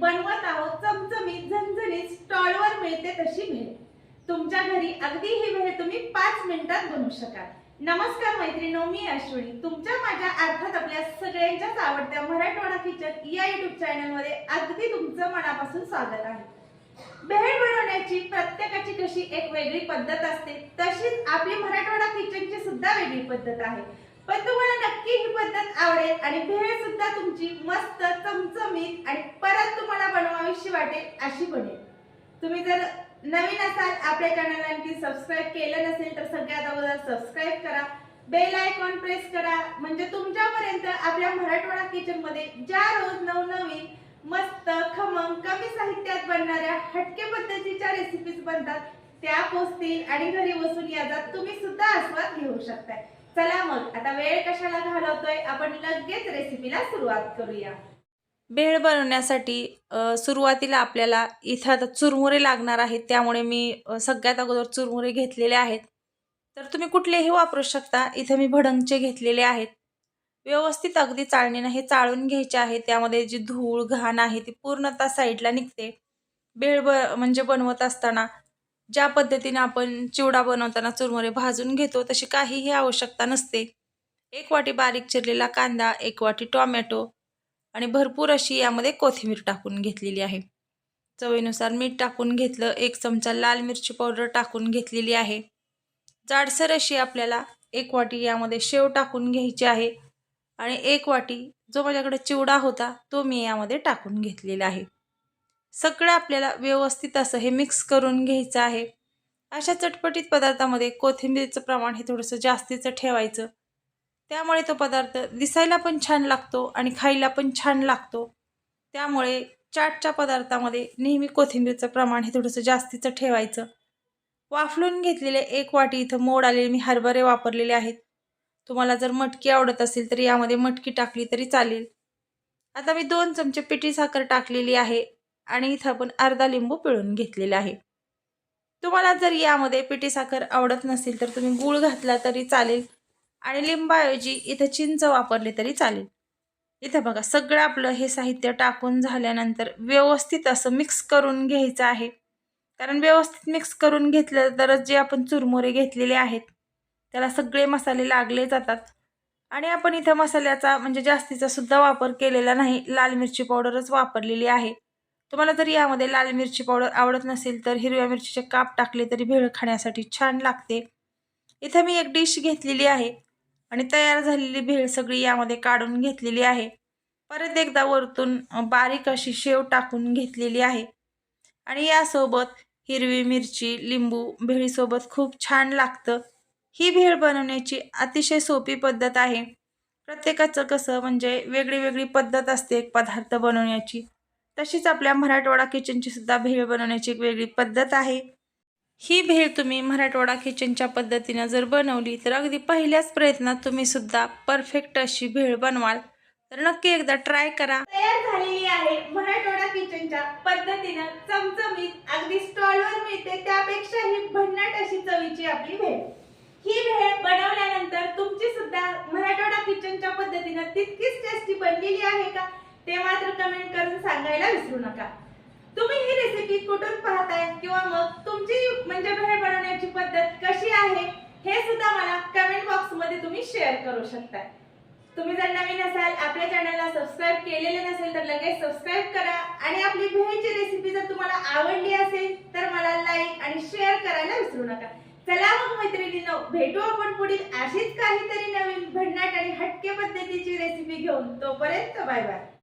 बनवत आहोत चमचमीत झणझणीत स्टॉलवर मिळते तशी भेळ. तुमच्या घरी अगदी ही भेळ तुम्ही पाच मिनिटात बनवू शकाल. नमस्कार मैत्रिणो मी अश्विनी. तुमच्या माझ्या अर्थात आपल्या सगळ्यांच्याच आवडत्या मराठवाडा किचन या युट्यूब चॅनलमध्ये अगदी तुमचं मनापासून स्वागत आहे. भेळ बनवण्याची प्रत्येकाची कशी एक वेगळी पद्धत असते तशीच आपली मराठवाडा किचनची सुद्धा वेगळी पद्धत आहे. पण तुम्हाला नक्की ही पद्धत आवडेल आणि भेळ सुद्धा तुमची मस्त चमचमीत आणि परत वाटेल अशी बनेल. तुम्ही जर नवीन असाल आपल्या चॅनल आणखी सबस्क्राईब केलं नसेल तर सगळ्यात अगोदर सबस्क्राईब करा. बेल आयकॉन प्रेस करा. म्हणजे तुमच्यापर्यंत आपल्या मराठवाडा किचनमध्ये ज्या रोज नवनवीन मस्त खमंग कमी साहित्यात बनणाऱ्या हटके पद्धतीच्या रेसिपीज बनतात त्या पोचतील आणि घरी बसून याचा तुम्ही सुद्धा आस्वाद घेऊ शकताय. चला मग आता वेळ कशाला घालवतोय? आपण लगेच रेसिपीला सुरुवात करूया. भेळ बनवण्यासाठी सुरुवातीला आपल्याला इथं आता चुरमुरे लागणार आहेत त्यामुळे मी सगळ्यात अगोदर चुरमुरे घेतलेले आहेत. तर तुम्ही कुठलेही वापरू शकता इथं मी भडंगचे घेतलेले आहेत. व्यवस्थित अगदी चाळणीनं हे चाळून घ्यायचे आहे त्यामध्ये जी धूळ घाण आहे ती पूर्णतः साईडला निघते. भेळ ब म्हणजे बनवत असताना ज्या पद्धतीने आपण चिवडा बनवताना चुरमुरे भाजून घेतो तशी काहीही आवश्यकता नसते. एक वाटी बारीक चिरलेला कांदा एक वाटी टॉमॅटो आणि भरपूर अशी यामध्ये कोथिंबीर टाकून घेतलेली आहे. चवीनुसार मीठ टाकून घेतलं एक चमचा लाल मिरची पावडर टाकून घेतलेली आहे. जाडसर अशी आपल्याला एक वाटी यामध्ये शेव टाकून घ्यायची आहे आणि एक वाटी जो माझ्याकडे चिवडा होता तो मी यामध्ये टाकून घेतलेला आहे. सगळं आपल्याला व्यवस्थित असं हे मिक्स करून घ्यायचं आहे. अशा चटपटीत पदार्थामध्ये कोथिंबीरचं प्रमाण हे थोडंसं जास्तीचं ठेवायचं. त्यामुळे तो पदार्थ दिसायला पण छान लागतो आणि खायला पण छान लागतो. त्यामुळे चाटच्या पदार्थामध्ये नेहमी कोथिंबीरचं प्रमाण हे थोडंसं जास्तीचं ठेवायचं. वाफलून घेतलेले एक वाटी इथं मोड आलेले मी हरभरे वापरलेले आहेत. तुम्हाला जर मटकी आवडत असेल तर यामध्ये मटकी टाकली तरी चालेल. आता मी दोन चमचे पिठी साखर टाकलेली आहे आणि इथं आपण अर्धा लिंबू पिळून घेतलेला आहे. तुम्हाला जर यामध्ये पिठी साखर आवडत नसेल तर तुम्ही गूळ घातला तरी चालेल. आणि लिंबाऐवजी इथं चिंच वापरली तरी चालेल. इथं बघा सगळं आपलं हे साहित्य टाकून झाल्यानंतर व्यवस्थित असं मिक्स करून घ्यायचं आहे. कारण व्यवस्थित मिक्स करून घेतलं तरच जे आपण चुरमुरे घेतलेले आहेत त्याला सगळे मसाले लागले जातात. आणि आपण इथं मसाल्याचा म्हणजे जास्तीचा सुद्धा वापर केलेला नाही लाल मिरची पावडरच वापरलेली आहे. तुम्हाला जर यामध्ये लाल मिरची पावडर आवडत नसेल तर हिरव्या मिरचीचे काप टाकले तरी भेळ खाण्यासाठी छान लागते. इथं मी एक डिश घेतलेली आहे. आणि तयार झालेली भेळ सगळी यामध्ये काढून घेतलेली आहे. परत एकदा वरतून बारीक अशी शेव टाकून घेतलेली आहे. आणि यासोबत हिरवी मिरची लिंबू भेळीसोबत खूप छान लागतं. ही भेळ बनवण्याची अतिशय सोपी पद्धत आहे. प्रत्येकाचं कसं म्हणजे वेगळी वेगळी पद्धत असते एक पदार्थ बनवण्याची. तशीच आपल्या मराठवाडा किचनची सुद्धा भेळ बनवण्याची एक वेगळी पद्धत आहे. ही भेळ तुम्ही मराठवाडा किचनच्या पद्धतीनं जर बनवली तर अगदी पहिल्याच प्रयत्नात तुम्ही सुद्धा परफेक्ट अशी भेळ बनवाल. तर नक्की एकदा ट्राय करा. तयार झालेली आहे मराठवाडा किचनच्या पद्धतीनं चमचमीत अगदी स्टॉलवर मिळते त्यापेक्षा ही भन्नाट अशी चवीची आपली भेळ. ही भेळ बनवल्यानंतर तुमची सुद्धा मराठवाडा किचनच्या पद्धतीनं तितकीच टेस्टी बनलेली आहे का ते मात्र कमेंट करून सांगायला विसरू नका. तुम्ही ही रेसिपी कुठून पाहताय? किंवा मग तुमची म्हणजे भेळ बनवण्याची पद्धत कशी आहे? हे सुद्धा मला कमेंट बॉक्समध्ये तुम्ही शेअर करू शकता तुम्ही जर नवीन असाल आपल्या चॅनलला सबस्क्राईब केलेले नसेल तर लगेच सबस्क्राईब करा. आणि आपली भेळची रेसिपी जर तुम्हाला आवडली असेल तर मला लाईक आणि शेअर करायला विसरू नका. चला मग मैत्रिणींनो भेटू आपण पुढील अशीच काहीतरी नवीन भन्नाट आणि हटके पद्धतीची रेसिपी घेऊन. तोपर्यंत बाय बाय